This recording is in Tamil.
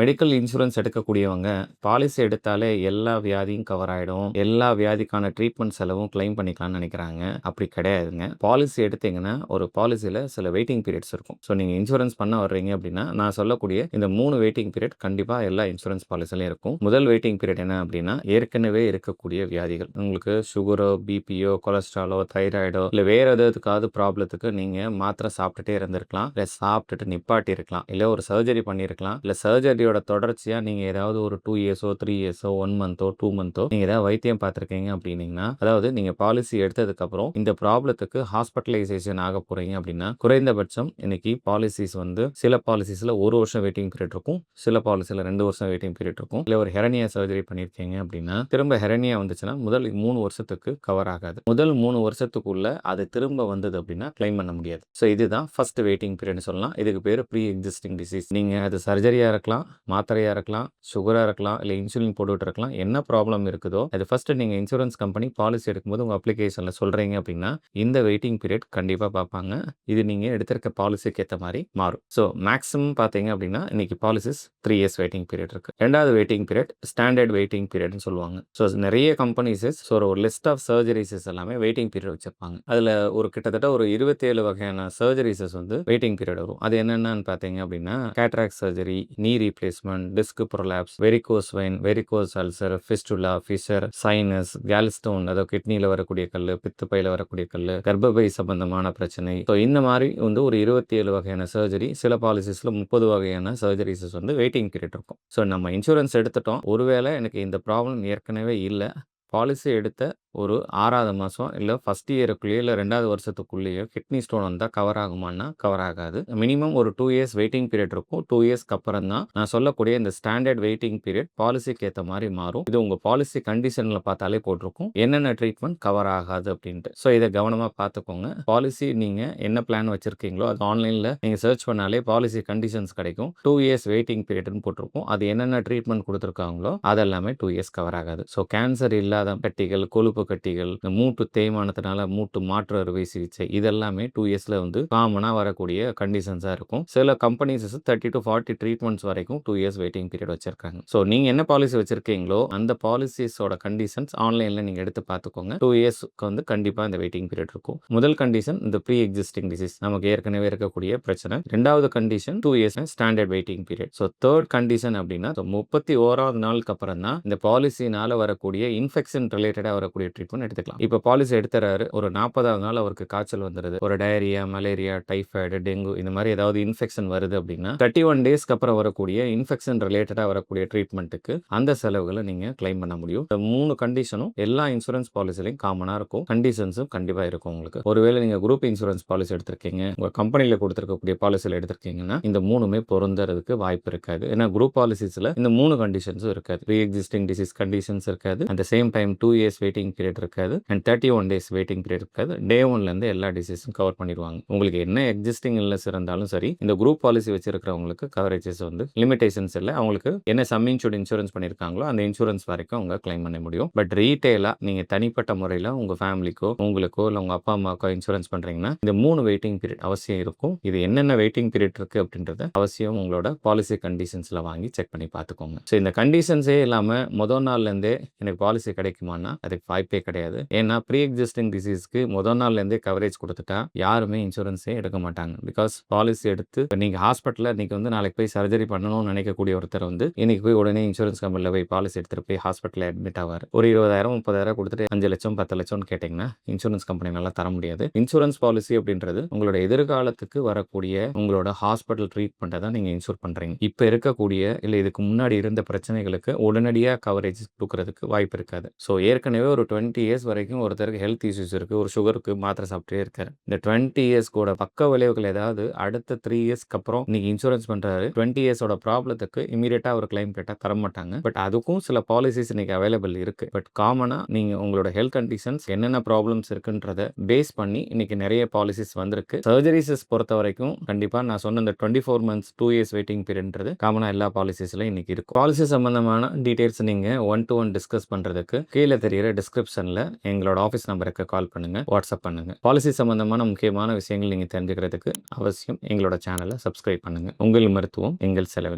மெடிக்கல் இன்சூரன்ஸ் எடுக்கக்கூடியவங்க பாலிசி எடுத்தாலே எல்லா வியாதியும் கவர் ஆகிடும் எல்லா வியாதிக்கான ட்ரீட்மெண்ட் செலவும் கிளைம் பண்ணிக்கலாம்னு நினைக்கிறாங்க. அப்படி கிடையாதுங்க. பாலிசி எடுத்தீங்கன்னா ஒரு பாலிசியில் சில வெயிட்டிங் பீரியட்ஸ் இருக்கும். ஸோ நீங்கள் இன்சூரன்ஸ் பண்ண வர்றீங்க அப்படின்னா நான் சொல்லக்கூடிய இந்த மூணு வெயிட்டிங் பீரியட் கண்டிப்பாக எல்லா இன்சூரன்ஸ் பாலிசிலையும் இருக்கும். முதல் வெயிட்டிங் பீரியட் என்ன அப்படின்னா ஏற்கனவே இருக்கக்கூடிய வியாதிகள். உங்களுக்கு சுகரோ பிபியோ கொலஸ்ட்ராலோ தைராய்டோ இல்லை வேற எதுக்காவது ப்ராப்ளத்துக்கு நீங்கள் மாத்திரை சாப்பிட்டுட்டே இருந்திருக்கலாம். இல்லை சாப்பிட்டுட்டு நிப்பாட்டி இருக்கலாம் இல்லை ஒரு சர்ஜரி பண்ணியிருக்கலாம். இல்லை சர்ஜரி சர்ஜரியோட தொடர்ச்சியாக நீங்கள் ஏதாவது ஒரு டூ இயர்ஸோ த்ரீ இயர்ஸோ ஒன் மந்த்தோ டூ மந்த்தோ நீங்கள் ஏதாவது வைத்தியம் பார்த்துருக்கீங்க அப்படின்னீங்கன்னா அதாவது நீங்கள் பாலிசி எடுத்ததுக்கப்புறம் இந்த ப்ராப்ளத்துக்கு ஹாஸ்பிட்டலைசேஷன் ஆக போகிறீங்க அப்படின்னா குறைந்தபட்சம் இன்னைக்கு பாலிசிஸ் வந்து சில பாலிசிஸில் ஒரு வருஷம் வெயிட்டிங் பீரியட் இருக்கும் சில பாலிசியில் ரெண்டு வருஷம் வெயிட்டிங் பீரியட் இருக்கும். இல்லை ஒரு ஹெரனியா சர்ஜரி பண்ணியிருக்கீங்க அப்படின்னா திரும்ப ஹெரனியா வந்துச்சுன்னா முதல் மூணு வருஷத்துக்கு கவர் ஆகாது. முதல் மூணு வருஷத்துக்குள்ள அது திரும்ப வந்தது அப்படின்னா கிளைம் பண்ண முடியாது. ஸோ இதுதான் ஃபர்ஸ்ட் வெயிட்டிங் பீரியட்னு சொல்லலாம். இதுக்கு பேர் ப்ரீ எக்ஸிஸ்டிங் டிசீஸ் நீங்கள் அது சர்ஜரியாக இருக்கலாம் மாத்திரையாக இருக்கலாம் சுகராக இருக்கலாம் இல்லை இன்சுலின் போட்டுட்டு இருக்கலாம் என்ன ப்ராப்ளம் இருக்குதோ அது ஃபஸ்ட்டு நீங்கள் இன்சூரன்ஸ் கம்பெனி பாலிசி எடுக்கும்போது உங்கள் அப்ளிகேஷனில் சொல்கிறீங்க அப்படின்னா இந்த வெயிட்டிங் பீரியட் கண்டிப்பாக பார்ப்பாங்க. இது நீங்கள் எடுத்திருக்க பாலிசிக்கு ஏற்ற மாதிரி மாறும். ஸோ மேக்ஸிமம் பார்த்தீங்க அப்படின்னா இன்னைக்கு policies three years waiting period இருக்குது ரெண்டாவது வெயிட்டிங் பீரியட் ஸ்டாண்டர்ட் வெயிட்டிங் பீரியட்னு சொல்லுவாங்க. ஸோ நிறைய கம்பெனிஸஸ் ஸோ ஒரு லிஸ்ட் ஆஃப் சர்ஜரிஸஸ் எல்லாமே வெயிட்டிங் பீரியட் வச்சிருப்பாங்க. அதில் ஒரு கிட்டத்தட்ட ஒரு இருபத்தேழு வகையான சர்ஜரிஸஸ் வந்து வெயிட்டிங் பீரியட் வரும். அது என்னென்னு பார்த்தீங்க அப்படின்னா cataract surgery knee displacement disc prolapse varicose vein varicose ulcer fistula fissure sinus gallstone அதாவது கிட்னியில் வரக்கூடிய கல் பித்துப்பையில் வரக்கூடிய கல் கர்ப்பப்பை சம்பந்தமான பிரச்சனை. ஸோ இந்த மாதிரி வந்து ஒரு இருபத்தி ஏழு வகையான சர்ஜரி சில பாலிசிஸில் முப்பது வகையான சர்ஜரிஸஸ் வந்து வெயிட்டிங் பீரியட் இருக்கும். ஸோ நம்ம இன்சூரன்ஸ் எடுத்துட்டோம். ஒருவேளை எனக்கு இந்த ப்ராப்ளம் ஏற்கனவே இல்லை. பாலிசி எடுத்த ஒரு ஆறாவது மாதம் இல்லை ஃபஸ்ட் இயருக்குள்ளேயோ இல்லை ரெண்டாவது வருஷத்துக்குள்ளேயோ கிட்னி ஸ்டோன் வந்தால் கவர் ஆகுமான்னா கவர் ஆகாது. மினிமம் ஒரு டூ இயர்ஸ் வெயிட்டிங் பீரியட் இருக்கும். டூ இயர்ஸ்க்கு அப்புறம் தான் நான் சொல்லக்கூடிய இந்த ஸ்டாண்டர்ட் வெயிட்டிங் பீரியட் பாலிசிக்கு ஏற்ற மாதிரி மாறும். இது உங்கள் பாலிசி கண்டிஷனில் பார்த்தாலே போட்டிருக்கும். என்னென்ன ட்ரீட்மெண்ட் கவர் ஆகாது அப்படின்ட்டு. ஸோ இதை கவனமாக பார்த்துக்கோங்க. பாலிசி நீங்கள் என்ன பிளான் வச்சுருக்கீங்களோ அது ஆன்லைனில் நீங்கள் சர்ச் பண்ணாலே பாலிசி கண்டிஷன்ஸ் கிடைக்கும். டூ இயர்ஸ் வெயிட்டிங் பீரியட்னு போட்டிருக்கும். அது என்னென்ன ட்ரீட்மெண்ட் கொடுத்துருக்காங்களோ அதெல்லாமே டூ இயர்ஸ் கவர் ஆகாது. ஸோ கேன்சர் இல்லை இல்லாத கட்டிகள் கொழுப்பு கட்டிகள் இந்த மூட்டு தேய்மானத்தினால மூட்டு மாற்று அறுவை சிகிச்சை இதெல்லாமே டூ இயர்ஸில் வந்து காமனாக வரக்கூடிய கண்டிஷன்ஸாக இருக்கும். சில companies thirty to forty treatments வரைக்கும் டூ இயர்ஸ் வெயிட்டிங் பீரியட் வச்சிருக்காங்க. ஸோ நீங்கள் என்ன பாலிசி வச்சிருக்கீங்களோ அந்த பாலிசிஸோட கண்டிஷன்ஸ் ஆன்லைனில் நீங்கள் எடுத்து பார்த்துக்கோங்க. டூ இயர்ஸ்க்கு வந்து கண்டிப்பாக இந்த வெயிட்டிங் பீரியட் இருக்கும். முதல் கண்டிஷன் இந்த ப்ரீ எக்ஸிஸ்டிங் டிசீஸ் நமக்கு ஏற்கனவே இருக்கக்கூடிய பிரச்சனை. ரெண்டாவது condition two years standard waiting period so third condition அப்படின்னா முப்பத்தி ஓராவது நாளுக்கு அப்புறம் தான் இந்த பாலிசினால வரக்கூடிய இன்ஃபெக்ட் இன்ஃபெக்ஷன் ரிலேட்டடாக வரக்கூடிய ட்ரீட்மெண்ட் எடுத்துக்கலாம். இப்போ பாலிசி எடுத்துறாரு. ஒரு நாற்பதாவது நாள் அவருக்கு காய்ச்சல் வந்துடுது ஒரு டயரியா மலேரியா டைஃபாய்டு டெங்கு இந்த மாதிரி ஏதாவது இன்ஃபெக்ஷன் வருது அப்படின்னா தேர்ட்டி ஒன் டேஸ்க்கு அப்புறம் வரக்கூடிய இன்ஃபெக்ஷன் ரிலேட்டடாக வரக்கூடிய ட்ரீட்மெண்ட்டுக்கு அந்த செலவுகளை நீங்கள் கிளைம் பண்ண முடியும். இந்த மூணு கண்டிஷனும் எல்லா இன்சூரன்ஸ் பாலிசிலையும் காமனாக இருக்கும். கண்டிஷன்ஸும் கண்டிப்பாக இருக்கும் உங்களுக்கு. ஒருவேளை நீங்கள் குரூப் இன்சூரன்ஸ் பாலிசி எடுத்திருக்கீங்க. உங்கள் கம்பெனியில் கொடுத்துருக்கக்கூடிய பாலிசியில் எடுத்திருக்கீங்கன்னா இந்த மூணுமே பொருந்துறதுக்கு வாய்ப்பு இருக்காது. ஏன்னா குரூப் பாலிசிஸில் இந்த மூணு கண்டிஷன்ஸும் இருக்காது. ப்ரீ எக்ஸிஸ்டிங் டிசீஸ் கண்டிஷன்ஸ் இருக்காது அந்த same time two years waiting period இருக்காது. And thirty one days waiting period இருக்காது டே ஒன்லேருந்து எல்லா டிசீஸும் கவர் பண்ணிடுவாங்க. உங்களுக்கு என்ன எக்ஸிஸ்டிங் இல்னஸ் இருந்தாலும் சரி இந்த குரூப் பாலிசி வச்சிருக்கிறவங்களுக்கு கவரேஜஸ் வந்து லிமிடேஷன்ஸ் இல்லை. அவங்களுக்கு என்ன சம் இன்சூர்ட் இன்சூரன்ஸ் பண்ணியிருக்காங்களோ அந்த இன்சூரன்ஸ் வரைக்கும் அவங்க கிளைம் பண்ண முடியும். பட் ரீட்டெயிலாக நீங்கள் தனிப்பட்ட முறையில் உங்கள் ஃபேமிலிக்கோ உங்களுக்கோ இல்லை உங்கள் அப்பா அம்மாக்கோ இன்சூரன்ஸ் பண்ணுறீங்கன்னா இந்த மூணு வெயிட்டிங் பீரியட் அவசியம் இருக்கும். இது என்னென்ன வெயிட்டிங் பீரியட் இருக்குது அப்படின்றத அவசியம் உங்களோட பாலிசி கண்டிஷன்ஸில் வாங்கி செக் பண்ணி பார்த்துக்கோங்க. ஸோ இந்த கண்டிஷன்ஸே இல்லாமல் முதல் நாள்லேருந்தே எனக்கு பாலிசி கிடைக்குமானா அதுக்கு வாய்ப்பே கிடையாது. ஏன்னா ப்ரீ எக்ஸிஸ்டிங் டிசீஸ்க்கு முதல் நாள்லேருந்தே கவரேஜ் கொடுத்துட்டா யாருமே இன்சூரன்ஸே எடுக்க மாட்டாங்க. பிகாஸ் பாலிசி எடுத்து இப்போ நீங்கள் ஹாஸ்பிட்டலில் இன்றைக்கி வந்து நாளைக்கு போய் சர்ஜரி பண்ணணும்னு நினைக்கக்கூடிய ஒருத்தர் வந்து இன்னைக்கு போய் உடனே இன்சூரன்ஸ் கம்பெனியில் போய் பாலிசி எடுத்துகிட்டு போய் ஹாஸ்பிட்டலில் அட்மிட் ஆவார். ஒரு இருபதாயிரம் முப்பதாயிரம் கொடுத்துட்டு அஞ்சு லட்சம் பத்து லட்சம்னு கேட்டிங்கன்னா இன்சூரன்ஸ் கம்பெனி தர முடியாது. இன்சூரன்ஸ் பாலிசி அப்படின்றது உங்களோட எதிர்காலத்துக்கு வரக்கூடிய உங்களோட ஹாஸ்பிட்டல் ட்ரீட்மெண்ட்டை தான் நீங்கள் இன்சூர் பண்ணுறீங்க இப்போ இருக்கக்கூடிய இல்லை இதுக்கு முன்னாடி இருந்த பிரச்சனைகளுக்கு உடனடியாக கவரேஜ் கொடுக்கறதுக்கு வாய்ப்பு இருக்காது. ஸோ ஏற்கனவே ஒரு டுவெண்ட்டி இயர்ஸ் வரைக்கும் ஒருத்தருக்கு ஹெல்த் இஷ்யூஸ் இருக்குது ஒரு சுகருக்கு மாத்திரை சாப்பிட்டே இருக்காரு. இந்த டுவெண்ட்டி இயர்ஸ் கூட பக்க விளைவுகள் ஏதாவது அடுத்த த்ரீ இயர்ஸ்க்கு அப்புறம் இன்னைக்கு இன்சூரன்ஸ் பண்ணுறாரு டுவெண்ட்டி இயர்ஸோட ப்ராப்ளத்துக்கு இமீடியட்டாக ஒரு கிளைம் கேட்டால் தர மாட்டாங்க. பட் அதுக்கும் சில பாலிசிஸ் இன்னைக்கு அவைலபிள் இருக்குது பட் காமனாக நீங்கள் உங்களோட ஹெல்த் கண்டிஷன்ஸ் என்னென்ன ப்ராப்ளம்ஸ் இருக்குன்றத பேஸ் பண்ணி இன்னைக்கு நிறைய பாலிசிஸ் வந்திருக்கு. சர்ஜரிஸஸ் பொறுத்த வரைக்கும் கண்டிப்பாக நான் சொன்ன இந்த twenty four months two years waiting பீரியட்ன்றது காமனாக எல்லா பாலிசிஸ்லையும் இன்னைக்கு இருக்கும் பாலிசி சம்பந்தமான டீட்டெயில்ஸ் நீங்கள் ஒன் டு ஒன் டிஸ்கஸ் பண்ணுறதுக்கு கீழே தெரிகிற டிஸ்கிரிப்ஷனில் எங்களோட ஆஃபீஸ் நம்பருக்கு கால் பண்ணுங்கள் வாட்ஸ்அப் பண்ணுங்கள் பாலிசி சம்பந்தமான முக்கியமான விஷயங்கள் நீங்கள் தெரிஞ்சுக்கிறதுக்கு அவசியம் எங்களோட சேனலை சப்ஸ்கிரைப் பண்ணுங்கள் உங்கள் மருத்துவம் எங்கள் செலவில்